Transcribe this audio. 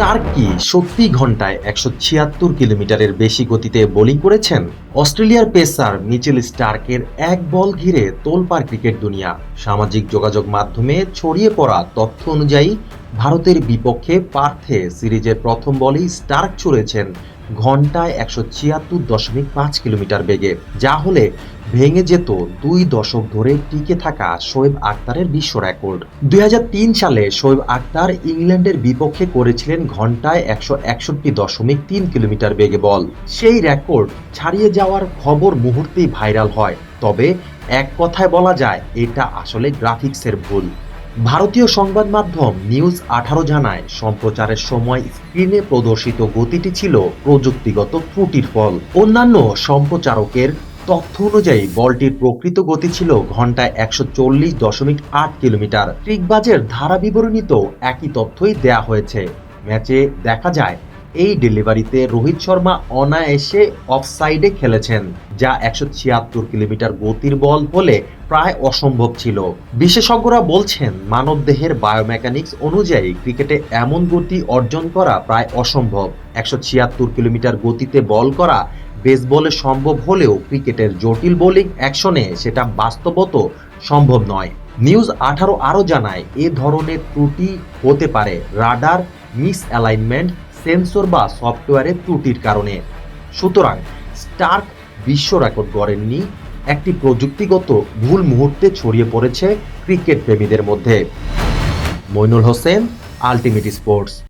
Starc কি সত্যি ঘন্টায় একশো ছিয়াত্তর কিলোমিটারের বেশি গতিতে বোলিং করেছেন? অস্ট্রেলিয়ার পেসার মিচেল স্টার্কের এক বল ঘিরে তোলপার ক্রিকেট দুনিয়া। সামাজিক যোগাযোগ মাধ্যমে ছড়িয়ে পড়া তথ্য অনুযায়ী ভারতের বিপক্ষে পার্থে সিরিজের প্রথম বলেই স্টার্ক ছুড়েছেন ঘন্টায় একশো ছিয়াত্তর দশমিক পাঁচ কিলোমিটার বেগে, যা হলে ভেঙে যেত দুই দশক ধরে টিকে থাকা শোয়েব আক্তারের বিশ্ব রেকর্ড। দু হাজার তিন সালে শোয়েব আক্তার ইংল্যান্ডের বিপক্ষে করেছিলেন ঘন্টায় একশো একষট্টি দশমিক তিন কিলোমিটার বেগে বল। সেই রেকর্ড ছাড়িয়ে যাওয়ার খবর মুহূর্তেই ভাইরাল হয়। তবে এক কথায় বলা যায়, এটা আসলে গ্রাফিক্সের ভুল। ভারতীয় সংবাদ মাধ্যম নিউজ আঠারো জানায়, সম্প্রচারের সময় স্ক্রিনে প্রদর্শিত গতিটি ছিল প্রযুক্তিগত ত্রুটির ফল। অন্যান্য সম্প্রচারকের তথ্য অনুযায়ী, বলটির প্রকৃত গতি ছিল ঘন্টায় একশো চল্লিশ দশমিক আট কিলোমিটার। ট্রিকবাজের ধারা বিবরণীতেও একই তথ্যই দেয়া হয়েছে। ম্যাচে দেখা যায় এই ডেলিভারিতে রোহিত শর্মা অনায়াসে অফসাইডে খেলেছেন, যা একশো ছিয়াত্তর কিলোমিটার গতির বল হলে প্রায় অসম্ভব ছিল। বিশেষজ্ঞরা বলছেন, মানবদেহের বায়োমেকানিক্স অনুযায়ী ক্রিকেটে এমন গতি অর্জন করা প্রায় অসম্ভব। একশো ছিয়াত্তর কিলোমিটার গতিতে বল করা বেসবলে সম্ভব হলেও ক্রিকেটের জটিল বোলিং অ্যাকশনে সেটা বাস্তবত সম্ভব নয়। নিউজ আঠারো আরও জানায়, এ ধরনের ত্রুটি হতে পারে। রাডার মিস অ্যালাইনমেন্ট সেন্সর বা সফটওয়্যারের ত্রুটির কারণে। সুতরাং স্টার্ক বিশ্ব রেকর্ড গড়েননি, একটি প্রযুক্তিগত ভুল মুহূর্তে ছড়িয়ে পড়েছে ক্রিকেট প্রেমীদের মধ্যে। Mainul Hossain, ultimate sports.